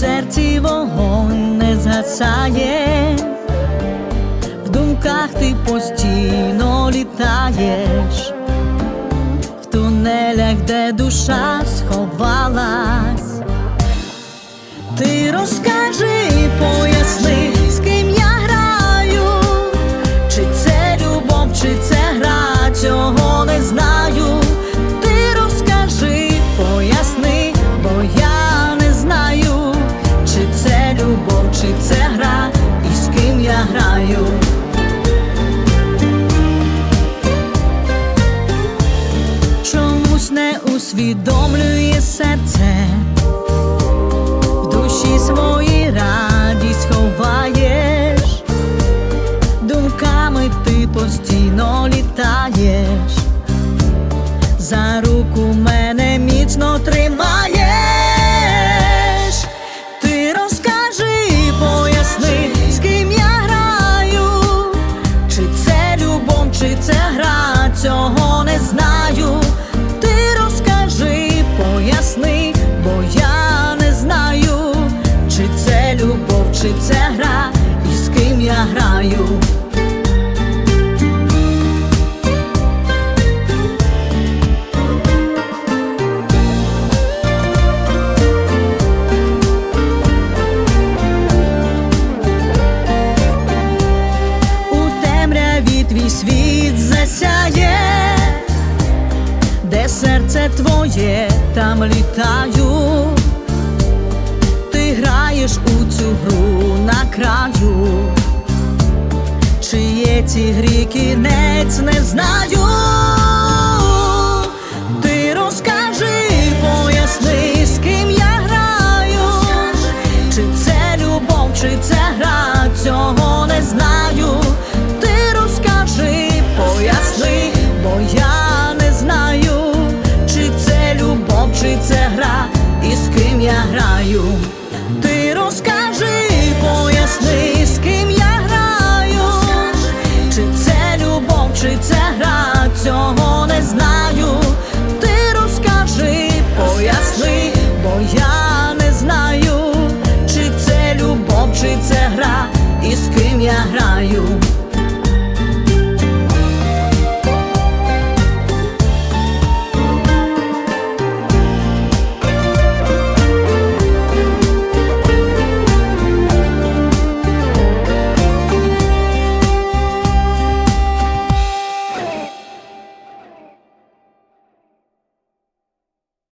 серці вогонь не згасає, в думках ти постійно літаєш, в тунелях, де душа сховалась. Ти розкажи, граю. Чомусь не усвідомлює серце. В душі свої радість ховаєш, думками ти постійно літаєш, за руку мене міцно тримаєш, серце твоє, там літаю. Ти граєш у цю гру на краю, чи є ці грі кінець, не знаю. Чи це гра, цього не знаю. Ти розкажи, поясни, бо я не знаю, чи це любов, чи це гра, і з ким я граю.